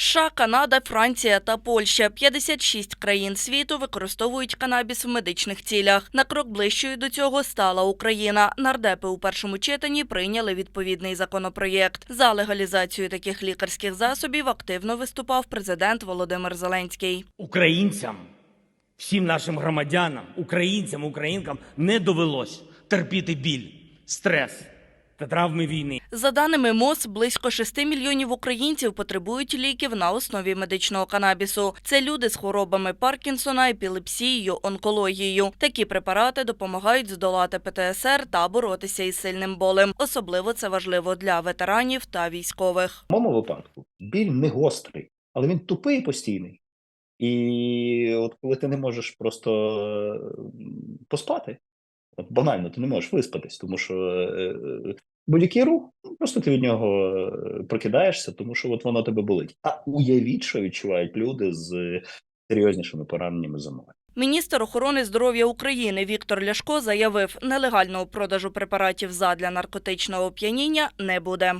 США, Канада, Франція та Польща 56 країн світу використовують канабіс в медичних цілях. На крок ближчою до цього стала Україна. Нардепи у першому читанні прийняли відповідний законопроєкт. За легалізацію таких лікарських засобів активно виступав президент Володимир Зеленський. Українцям, всім нашим громадянам, українцям, українкам не довелось терпіти біль, стрес та травми війни. За даними МОЗ, близько 6 мільйонів українців потребують ліків на основі медичного канабісу. Це люди з хворобами Паркінсона, епілепсією, онкологією. Такі препарати допомагають здолати ПТСР та боротися із сильним болем. Особливо це важливо для ветеранів та військових. В моєму випадку біль не гострий, але він тупий і постійний. І от коли ти не можеш просто е, поспати, от банально, ти не можеш виспатись, тому що е, е, будь-який рух, ну, просто ти від нього е, прокидаєшся, тому що от воно тебе болить. А уявіть, що відчувають люди з серйознішими пораненнями зимою. Міністр охорони здоров'я України Віктор Ляшко заявив, нелегального продажу препаратів задля наркотичного оп'яніння не буде.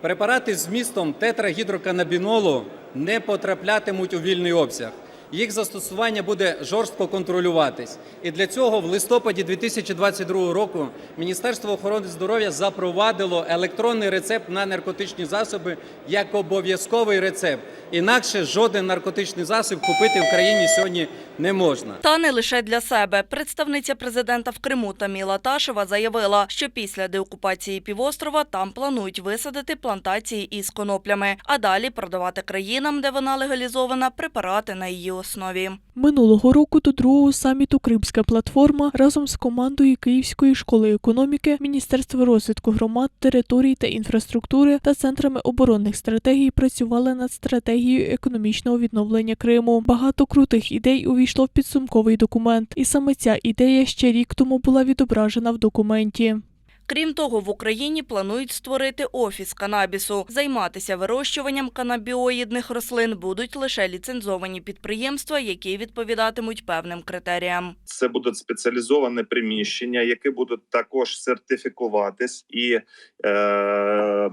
Препарати з вмістом тетрагідроканабінолу не потраплятимуть у вільний обсяг. Їх застосування буде жорстко контролюватись. І для цього в листопаді 2022 року Міністерство охорони здоров'я запровадило електронний рецепт на наркотичні засоби як обов'язковий рецепт. Інакше жоден наркотичний засіб купити в країні сьогодні не можна. Та не лише для себе. Представниця президента в Криму Таміла Ташева заявила, що після деокупації півострова там планують висадити плантації із коноплями, а далі продавати країнам, де вона легалізована, препарати на її основі. Минулого року до другого саміту Кримська платформа разом з командою Київської школи економіки, Міністерства розвитку громад, територій та інфраструктури та центрами оборонних стратегій працювали над стратегією економічного відновлення Криму. Багато крутих ідей увійшло в підсумковий документ, і саме ця ідея ще рік тому була відображена в документі. Крім того, в Україні планують створити офіс канабісу. Займатися вирощуванням канабіоїдних рослин будуть лише ліцензовані підприємства, які відповідатимуть певним критеріям. Це будуть спеціалізоване приміщення, які будуть також сертифікуватись, і е, е,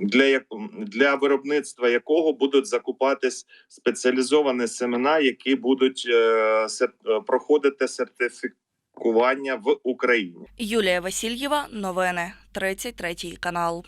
для, для виробництва якого будуть закупатись спеціалізовані семена, які будуть е, сер- е, в Україні. Юлія Васильєва, новини, 33 канал.